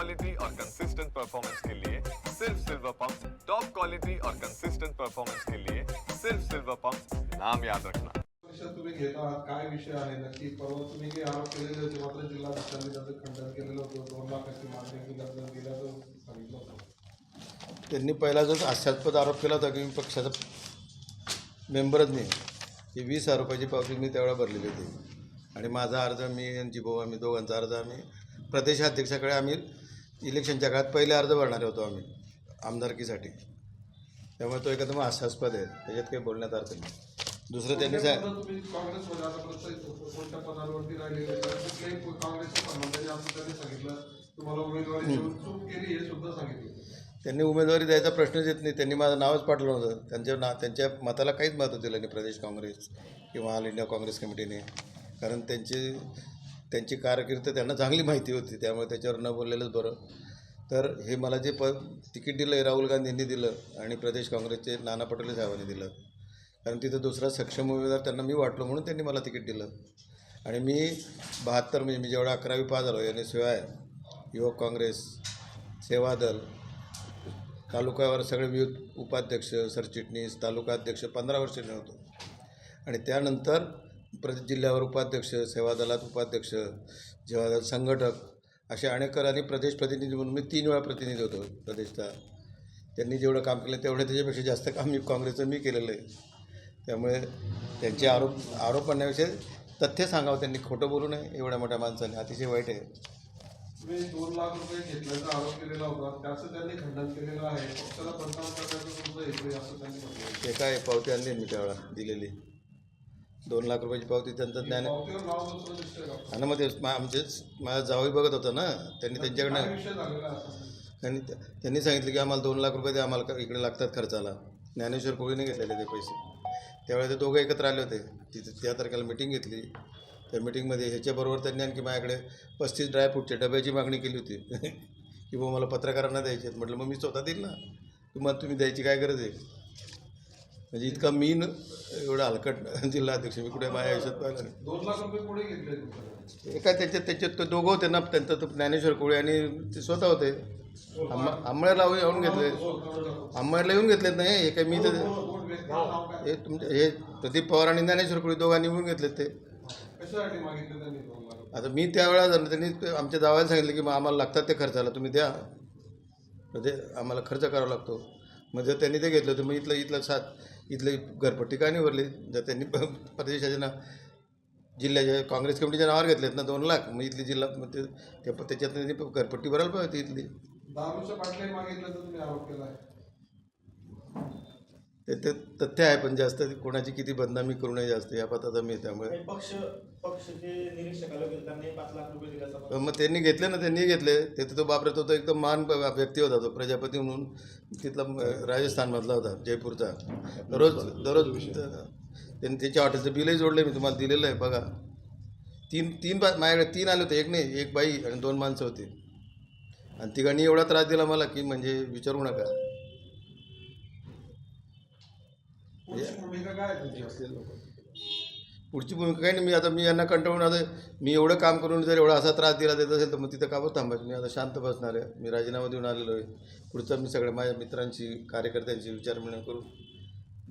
Quality और consistent performance के लिए सिर्फ सिल्वर पंप टॉप क्वालिटी और कंसिस्टेंट परफॉर्मेंस के लिए सिर्फ सिल्वर पंप नाम याद रखना। तुम्ही घेता आहात काय विषय आहे? नक्की परवा तुम्ही जे आरोप केलेले होते मात्र जिल्हाधिकाऱ्यांनी त्याचं खंडन केलेलं होतं. दोन लाखाची मागणी केल्याचं दिल्याचं सांगितलं होतं. त्यांनी पहिला जो हास्यास्पद आरोप केला होता की मी पक्षाचा मेंबरच नाही. ही वीस आरोपाची पावती मी त्यावेळेला भरलेली होती. आणि माझा अर्ज मी आणि जिभाऊ आम्ही दोघांचा अर्ज आम्ही प्रदेशाध्यक्षाकडे आम्ही इलेक्शनच्या काळात पहिले अर्ज भरणारे होतो आम्ही आमदारकीसाठी. त्यामुळे तो एकदम हास्यास्पद आहे त्याच्यात काही बोलण्यात अर्थ नाही. दुसरं त्यांनी त्यांनी उमेदवारी हे द्यायचा प्रश्नच येत नाही. त्यांनी माझं नावच पाठवलं नव्हतं त्यांच्या ना त्यांच्या मताला काहीच महत्त्व दिलं नाही प्रदेश काँग्रेस किंवा ऑल इंडिया काँग्रेस कमिटीने. कारण त्यांची त्यांची कारकीर्द त्यांना चांगली माहिती होती त्यामुळे त्याच्यावर न बोललेलंच बरं. तर हे मला जे प तिकीट दिलं आहे राहुल गांधींनी दिलं आणि प्रदेश काँग्रेसचे नाना पटोले साहेबांनी दिलं. कारण तिथं दुसरा सक्षम उमेदवार त्यांना मी वाटलो म्हणून त्यांनी मला तिकीट दिलं. आणि मी बहात्तर म्हणजे मी जेवढा अकरावी पास झालो याने शिवाय युवक काँग्रेस सेवादल तालुक्यावर सगळे विविध उपाध्यक्ष सरचिटणीस तालुका अध्यक्ष पंधरा वर्ष होतो. आणि त्यानंतर प्र जिल्ह्यावर उपाध्यक्ष सेवादलात उपाध्यक्ष जेव्हा संघटक असे अनेक आणि प्रदेश प्रतिनिधी म्हणून मी तीन वेळा प्रतिनिधी होतो प्रदेशचा. त्यांनी जेवढं काम केलं तेवढं त्याच्यापेक्षा जास्त काम मी काँग्रेसचं मी केलेलं आहे. त्यामुळे त्यांचे आरोप आरोप म्हणण्यापेक्षा तथ्य सांगावं त्यांनी खोटं बोलू नये एवढ्या मोठ्या माणसाने. अतिशय वाईट आहे. तुम्ही दोन लाख रुपये घेतल्याचा आरोप केलेला होता. त्याचं त्यांनी खंडन केलेलं आहे. पक्षाला करण्याचं असं त्यांनी ते काय पावती आणली मी त्यावेळेला दिलेली. दोन लाख रुपयाची पावती त्यांचं ज्ञान आणि मग ते मा- आमचे माझा जावई बघत होता ना त्यांनी त्यांच्याकडनं? त्यांनी त्यांनी सांगितलं की आम्हाला दोन लाख रुपये ते आम्हाला क- इकडे लागतात खर्चाला. ज्ञानेश्वर कोळीने घेतलेले ते पैसे. त्यावेळेला ते दोघं एकत्र आले होते. तिथे त्या तारखेला मिटिंग घेतली. त्या मिटिंगमध्ये ह्याच्याबरोबर त्यांनी आणखी माझ्याकडे पस्तीस ड्रायफ्रूटच्या डब्याची मागणी केली होती. की बाबा मला पत्रकारांना द्यायचे आहेत. म्हटलं मग मी स्वतः देईल ना. तुम्हाला तुम्ही द्यायची काय गरज आहे? म्हणजे इतका मीन एवढा हलकट जिल्हाध्यक्ष. मी कुठे माझ्या आयुष्यात पाहिलं नाही. दोन लाख रुपये कोणी घेतले तुमच्याकडे? एका त्याच्यात त्याच्यात ते दोघं होते ना त्यांचं तो ज्ञानेश्वर कोळी आणि ते स्वतः होते. आंबळ्याला येऊन घेतले. आंबळ्याला येऊन घेतलेत नाही हे? काय मी तर व्यक्तीचं नाव काय हे तुमचे हे प्रदीप पवार आणि ज्ञानेश्वर कोळी दोघांनी येऊन घेतलेत ते. आता मी त्यावेळेला झालं त्यांनी आमच्या जावायला सांगितलं की मग आम्हाला लागतात ते खर्चाला तुम्ही द्या. म्हणजे आम्हाला खर्च करावा लागतो. मग जर त्यांनी ते घेतलं तर मग इथलं इथलं सात इथले घरपट्टी का नाही जर त्यांनी प- प्रदेशाच्या ना जिल्ह्याच्या काँग्रेस कमिटीच्या नावावर घेतलेत ना दोन लाख मग इथली जिल्हा मग ते त्याच्यात त्यांनी घरपट्टी भरायला पाहिजे इथली. दारूच्या बाटल्याही मागितल्याचा तुम्ही आरोप केला आहे. ते ते तथ्य आहे पण जास्त कोणाची किती बदनामी करू नये जास्त या पदाचा मी त्यामुळे. काही पक्ष पक्षचे निरीक्षक आले होते त्यांनी पाच लाख रुपये दिल्याचा पण मग त्यांनी घेतले ना त्यांनी घेतले. ते तर तो बापरे तो तो एकदम मान व्यक्ती होता तो प्रजापती म्हणून. तिथला राजस्थानमधला होता जयपूरचा. दररोज दररोज त्यांनी त्याच्या हॉटेलचं बिलही जोडलं मी तुम्हाला दिलेलं आहे बघा. तीन तीन बा माझ्याकडे तीन आले होते एक नाही एक बाई आणि दोन माणसं होती. आणि तिघांनी एवढा त्रास दिला मला की म्हणजे विचारू नका पुढची भूमिका काय आहे तुमची असलेली लोक पुढची भूमिका काही नाही मी आता मी यांना कंटाळून आता मी एवढं काम करून जर एवढा असा त्रास दिला देत असेल तर मग तिथं का बरं थांबायचं? मी आता शांत बसणार आहे. मी राजीनामा देऊन आलेलो आहे. पुढचं मी सगळ्या माझ्या मित्रांशी कार्यकर्त्यांशी विचारविनिमय करून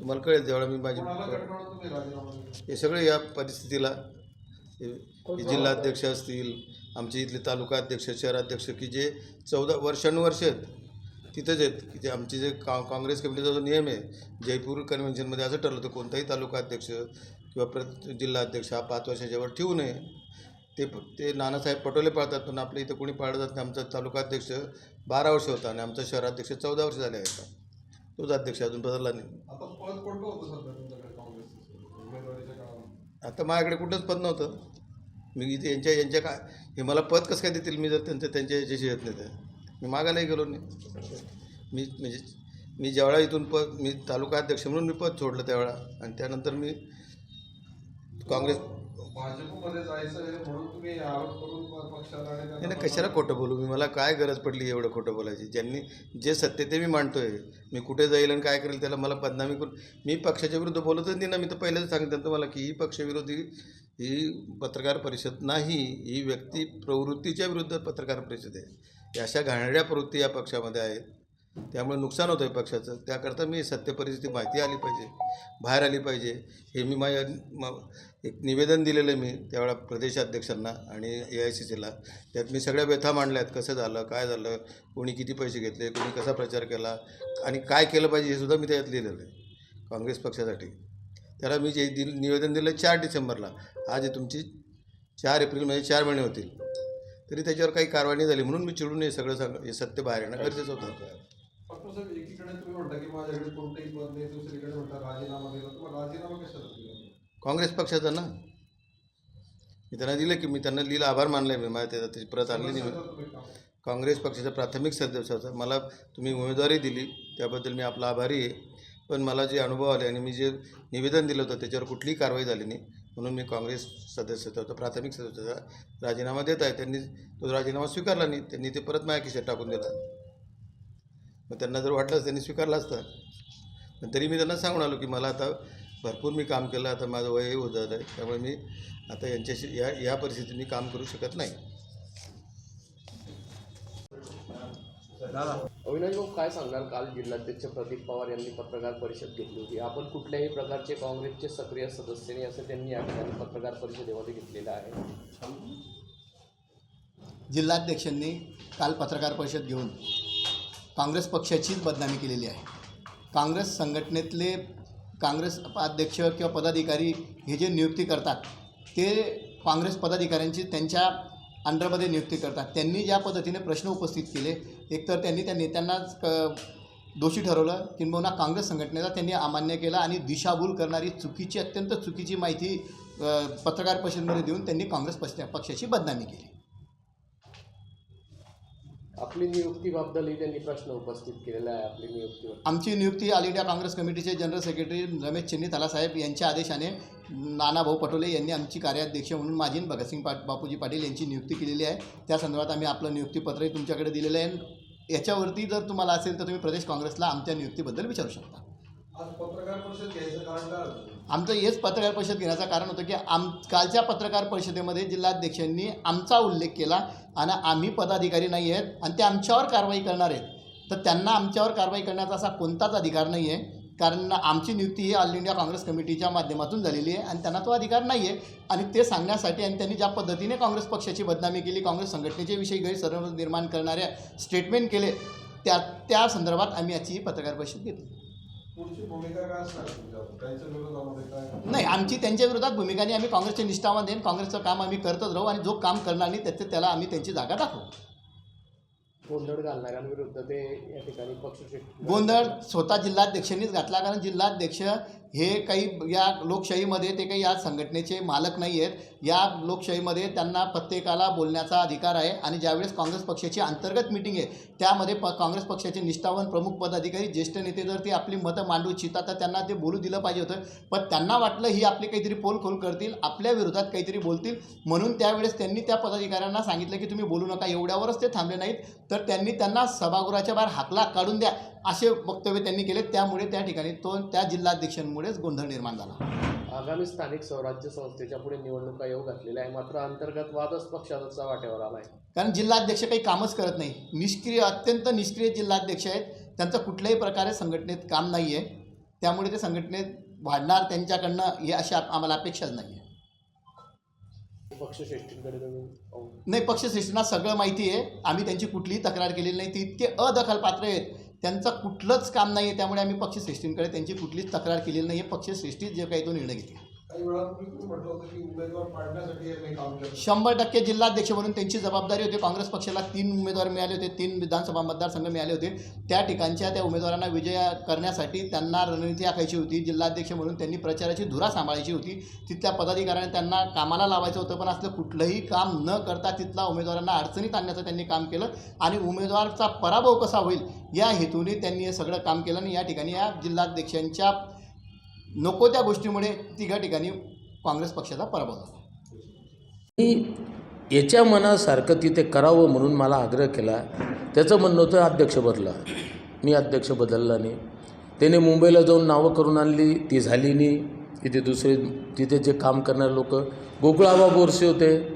तुम्हाला कळेल जेवढा मी माझी हे सगळे या परिस्थितीला जिल्हाध्यक्ष असतील आमचे इथले तालुका अध्यक्ष शहराध्यक्ष की जे चौदा वर्षानुवर्ष आहेत. तिथंच आहेत की जे आमचे जे का काँग्रेस कमिटीचा जो नियम आहे जयपूर कन्व्हेन्शनमध्ये असं ठरलं होतं कोणताही तालुका अध्यक्ष किंवा प्र जिल्हा अध्यक्ष हा पाच वर्षाच्या वर ठेवू नये. ते प- ते नानासाहेब पटोले पाळतात पण आपल्या इथं कोणी पाळत जात नाही. आमचा तालुका अध्यक्ष बारा वर्ष होता आणि आमचा शहराध्यक्ष चौदा वर्ष झाले आहेत. तोच अध्यक्ष अजून बदलला नाही. आता माझ्याकडे कुठंच पद नव्हतं. मी इथे यांच्या यांच्या काय हे मला पद कसं काय देतील मी जर त्यांचं त्यांच्या याच्याशी येत नाही तर. मी मागायलाही गेलो नाही. मी म्हणजे मी ज्यावेळा इथून पद मी तालुका अध्यक्ष म्हणून मी पद सोडलं त्यावेळा. आणि त्यानंतर मी काँग्रेस भाजपमध्ये जायचं आहे म्हणून तुम्ही आरोप करून प- पक्षाला आणि नाही नाही, कशाला खोटं बोलू? मी मला काय गरज पडली एवढं खोटं बोलायची? ज्यांनी जे सत्य ते मी मांडतोय. मी कुठे जाईल आणि काय करेल त्याला मला बदनामी करून मी पक्षाच्या विरुद्ध बोलतच नाही ना मी तर पहिलेच सांगितलं तुम्हाला की ही पक्षविरोधी ही पत्रकार परिषद नाही ही व्यक्ती प्रवृत्तीच्या विरुद्ध पत्रकार परिषद आहे. या अशा घाणेरड्या प्रवृत्ती या पक्षामध्ये आहेत. त्यामुळे नुकसान होतं आहे पक्षाचं. त्याकरता मी सत्यपरिस्थिती माहिती आली पाहिजे बाहेर आली पाहिजे. हे मी माझ्या म एक निवेदन दिलेलं आहे मी त्यावेळा प्रदेशाध्यक्षांना आणि ए आय सी सीला त्यात मी सगळ्या व्यथा मांडल्या आहेत कसं झालं काय झालं कोणी किती पैसे घेतले कोणी कसा प्रचार केला आणि काय केलं पाहिजे हे सुद्धा मी त्यात लिहिलेलं आहे काँग्रेस पक्षासाठी. त्याला मी जे दिल निवेदन दिलं चार डिसेंबरला. आज तुमची चार एप्रिलमध्ये म्हणजे चार महिने होतील. तरी त्याच्यावर काही कारवाई नाही झाली. म्हणून मी चिडून हे सगळं सांग हे सत्य बाहेर येणं गरजेचं होतं. डॉक्टर साहेब एकीकडे तुम्ही म्हणता की माझ्याकडे कोणतेही पद नाही दुसरीकडे म्हणता राजीनामा दिला. तर मग राजीनामा कशाला दिला? काँग्रेस पक्षाचा ना? मी त्यांना दिलं की मी त्यांना लिहिलं आभार मानलं आहे मी. माझ्या त्याचा त्याची प्रत आणली नाही. मी. काँग्रेस पक्षाचा प्राथमिक सदस्याचा मला तुम्ही उमेदवारी दिली त्याबद्दल मी आपला आभारी आहे. पण मला जे अनुभव आले आणि मी जे निवेदन दिलं होतं त्याच्यावर कुठलीही कारवाई झाली नाही. म्हणून मी काँग्रेस सदस्याचा प्राथमिक सदस्याचा राजीनामा देत आहे. त्यांनी तो राजीनामा स्वीकारला नाही त्यांनी ते परत माझ्या खिशात टाकून दिला मग त्यांना जर वाटलंच त्यांनी स्वीकारला असता. पण तरी मी त्यांना सांगून आलो की मला आता भरपूर मी काम केलं आता माझं वय होत आहे. त्यामुळे मी आता यांच्याशी या या परिस्थितीत मी काम करू शकत नाही. अविनाश भाऊ काय सांगणार? काल जिल्हाध्यक्ष प्रदीप पवार यांनी पत्रकार परिषद घेतली होती. आपण कुठल्याही प्रकारचे काँग्रेसचे सक्रिय सदस्य नाही असं त्यांनी या ठिकाणी पत्रकार परिषदेमध्ये घेतलेलं आहे. जिल्हाध्यक्षांनी काल पत्रकार परिषद घेऊन काँग्रेस पक्षाचीच बदनामी केलेली आहे. काँग्रेस संघटनेतले काँग्रेस अध्यक्ष किंवा पदाधिकारी हे जे नियुक्ती करतात ते काँग्रेस पदाधिकाऱ्यांची त्यांच्या अंडरमध्ये नियुक्ती करतात. त्यांनी ज्या पद्धतीने प्रश्न उपस्थित केले एकतर त्यांनी त्या नेत्यांनाच क दोषी ठरवलं किंबहुना काँग्रेस संघटनेला त्यांनी अमान्य केला आणि दिशाभूल करणारी चुकीची अत्यंत चुकीची माहिती पत्रकार परिषदेमध्ये देऊन त्यांनी काँग्रेस पक्ष पक्षाची बदनामी केली. आपली नियुक्तीबद्दलही त्यांनी प्रश्न उपस्थित केलेला आहे आपली नियुक्तीवर आमची नियुक्ती ऑल इंडिया काँग्रेस कमिटीचे general secretary Ramesh Chennithala यांच्या आदेशाने नानाभाऊ पटोले यांनी आमची कार्याध्यक्ष म्हणून माझी भगतसिंग पा बापूजी पाटील यांची नियुक्ती केलेली आहे. त्या संदर्भात आम्ही आपलं नियुक्तीपत्रही तुमच्याकडे दिलेलं आहे. याच्यावरती जर तुम्हाला असेल तर तुम्ही प्रदेश काँग्रेसला आमच्या नियुक्तीबद्दल विचारू शकता? आमचं हेच पत्रकार परिषद घेण्याचं कारण होतं की आम कालच्या पत्रकार परिषदेमध्ये जिल्हाध्यक्षांनी आमचा उल्लेख केला आणि आम्ही पदाधिकारी नाही आहेत आणि ते आमच्यावर कारवाई करणार आहेत. तर त्यांना आमच्यावर कारवाई करण्याचा असा कोणताच अधिकार नाही आहे. कारण आमची नियुक्ती ही ऑल इंडिया काँग्रेस कमिटीच्या माध्यमातून झालेली आहे आणि त्यांना तो अधिकार नाही आहे. आणि ते सांगण्यासाठी आणि त्यांनी ज्या पद्धतीने काँग्रेस पक्षाची बदनामी केली काँग्रेस संघटनेच्या विषयी गैरसमज निर्माण करणाऱ्या स्टेटमेंट केले त्या त्या संदर्भात आम्ही याची ही पत्रकार परिषद घेतली. नाही आमची त्यांच्या विरोधात भूमिका नाही आम्ही काँग्रेसचे निष्ठावान देईन काँग्रेसचं काम आम्ही करतच राहू आणि जो काम करणार नाही त्याचे त्याला आम्ही त्यांची जागा दाखवू. गोंधळ घालणाऱ्यांविरुद्ध ते या ठिकाणी पक्ष गोंधळ स्वतः जिल्हाध्यक्षांनीच घातला कारण जिल्हाध्यक्ष हे काही या लोकशाहीमध्ये ते काही या संघटनेचे मालक नाही आहेत. या लोकशाहीमध्ये त्यांना प्रत्येकाला बोलण्याचा अधिकार आहे आणि ज्यावेळेस काँग्रेस पक्षाची अंतर्गत मिटिंग आहे त्यामध्ये प काँग्रेस पक्षाचे निष्ठावान प्रमुख पदाधिकारी ज्येष्ठ नेते जर ते आपली मतं मांडू इच्छितात तर त्यांना ते बोलू दिलं पाहिजे होतं. पण त्यांना वाटलं ही आपली काहीतरी पोल खोल करतील आपल्या विरोधात काहीतरी बोलतील. म्हणून त्यावेळेस त्यांनी त्या पदाधिकाऱ्यांना सांगितलं की तुम्ही बोलू नका एवढ्यावरच ते थांबले नाहीत. तर त्यांनी त्यांना सभागृहाच्या बाहेर हाकला काढून द्या असे वक्तव्य त्यांनी केले. त्यामुळे त्या ठिकाणी तो त्या जिल्हाध्यक्षांमुळेच गोंधळ निर्माण झाला. आगामी स्थानिक स्वराज्य संस्थेच्या पुढे निवडणुका येऊ घातलेल्या आहे मात्र अंतर्गत वादच पक्षाचा वाट्यावर आला आहे कारण जिल्हाध्यक्ष काही कामच करत नाही. निष्क्रिय अत्यंत निष्क्रिय जिल्हाध्यक्ष आहेत. त्यांचं कुठल्याही प्रकारे संघटनेत काम नाही आहे त्यामुळे ते संघटनेत वाढणार त्यांच्याकडनं हे अशी आप- आम्हाला अपेक्षाच नाही आहे पक्षश्रेष्ठींकडे तुम्ही नाही पक्षश्रेष्ठींना सगळं माहिती आहे. आम्ही त्यांची कुठलीही तक्रार केलेली नाही. ती इतके अदखलपात्र आहेत. त्यांचं कुठलंच काम नाही आहे त्यामुळे आम्ही पक्षश्रेष्ठींकडे त्यांची कुठलीच तक्रार केलेली नाही आहे पक्षश्रेष्ठीच जे काही तो निर्णय घेतला. काही वेळापूर्वी तुम्ही म्हटलं होतं की उमेदवार पाडण्यासाठी यांनी काम केलं शंभर टक्के जिल्हाध्यक्ष म्हणून त्यांची जबाबदारी होती. काँग्रेस पक्षाला तीन उमेदवार मिळाले होते तीन विधानसभा मतदारसंघ मिळाले होते. त्या ठिकाणच्या त्या उमेदवारांना विजय करण्यासाठी त्यांना रणनीती आखायची होती. जिल्हाध्यक्ष म्हणून त्यांनी प्रचाराची धुरा सांभाळायची होती. तिथल्या पदाधिकाऱ्यांनी त्यांना कामाला लावायचं होतं पण असलं कुठलंही काम न करता तिथल्या उमेदवारांना अडचणीत आणण्याचं त्यांनी काम केलं. आणि उमेदवारचा पराभव कसा होईल या हेतूने त्यांनी हे सगळं काम केलं आणि या ठिकाणी या जिल्हाध्यक्षांच्या नको त्या गोष्टीमुळे तिघा ठिकाणी काँग्रेस पक्षाचा पराभव झाला. मी याच्या मनासारखं तिथे करावं म्हणून मला आग्रह केला. त्याचं म्हणणं होतं अध्यक्ष बदला. मी अध्यक्ष बदलला नाही. त्याने मुंबईला जाऊन नावं करून आणली ती झाली नाही. तिथे दुसरे तिथे जे काम करणारे लोक गोकुळाबा बोरसे होते.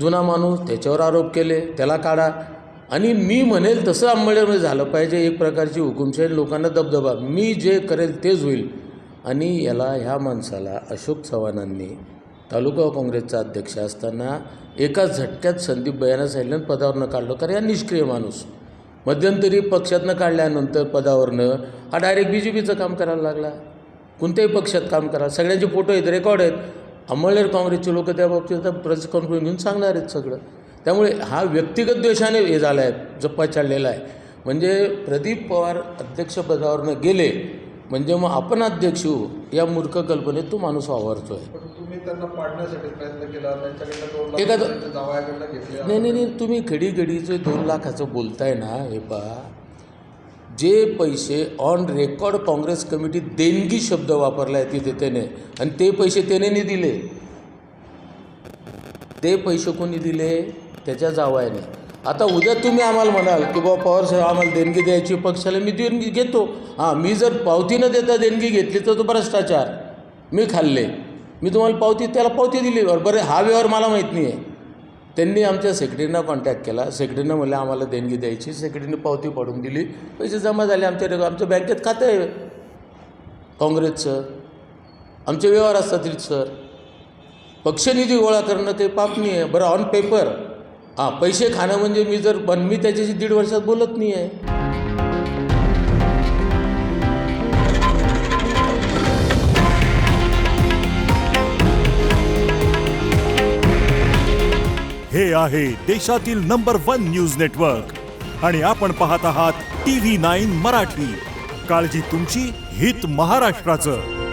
जुना माणूस त्याच्यावर आरोप केले त्याला काढा. आणि मी म्हणेल तसं अंमलबजावणी झालं पाहिजे. एक प्रकारची हुकुमशाही लोकांना दबदबा. मी जे करेल तेच होईल. आणि याला ह्या माणसाला अशोक चव्हाणांनी तालुका काँग्रेसचा अध्यक्ष असताना एकाच झटक्यात संदीप बयाना साहेबांना पदावरनं काढलं. कारण या निष्क्रिय माणूस मध्यंतरी पक्षातनं काढल्यानंतर पदावरनं हा डायरेक्ट बी जे पीचं काम करायला लागला. कोणत्याही पक्षात काम करा. सगळ्यांचे फोटो आहेत रेकॉर्ड आहेत. अमळनेर काँग्रेसचे लोक त्या बाबतीत प्रेस कॉन्फरन्स घेऊन सांगणार आहेत सगळं. त्यामुळे हा व्यक्तिगत द्वेषाने हे झाला आहे जप्पा चाललेला आहे. म्हणजे प्रदीप पवार अध्यक्षपदावरनं गेले म्हणजे मग आपण अध्यक्ष होऊ या मूर्ख कल्पनेत तो माणूस वावरतो आहे पण तुम्ही त्यांना पाडण्यासाठी प्रयत्न केला त्यांच्याकडनं दोन लाख एखादं- रुपये त्यांच्या जावयाकडनं घेतले. नाही नाही नाही तुम्ही खडी खडीचे दोन लाखाचं बोलताय ना हे पहा. जे पैसे ऑन रेकॉर्ड काँग्रेस कमिटी देणगी शब्द वापरला आहे तिथे त्याने आणि ते पैसे त्याने नाही दिले. ते पैसे कोणी दिले? त्याच्या जावयाने. आता उद्या तुम्ही आम्हाला म्हणाल की बाबा पवार साहेब आम्हाला देणगी द्यायची पक्षाला मी देणगी घेतो. हां मी जर पावती न देता देणगी घेतली तर तो भ्रष्टाचार. मी खाल्ले. मी तुम्हाला पावती त्याला पावती दिली. बरं हा व्यवहार मला माहीत नाही आहे त्यांनी आमच्या सेक्रेटरीना कॉन्टॅक्ट केला. सेक्रेटरीनं म्हणलं आम्हाला देणगी द्यायची. सेक्रेटरीने पावती पाडून दिली. पैसे जमा झाले आमच्या आमच्या बँकेत खातं. आहे काँग्रेसचं. आमचे व्यवहार असतात सर पक्षनिधी गोळा करणं ते पाप नाही आहे बरं ऑन पेपर हां पैसे खाणं म्हणजे मी जर पण मी त्याच्याशी दीड वर्षात बोलत नाही आहे. हे आहे देशातील नंबर वन न्यूज नेटवर्क. आणि आपण पाहत आहात टी व्ही नाईन मराठी. काळजी तुमची हित महाराष्ट्राचं.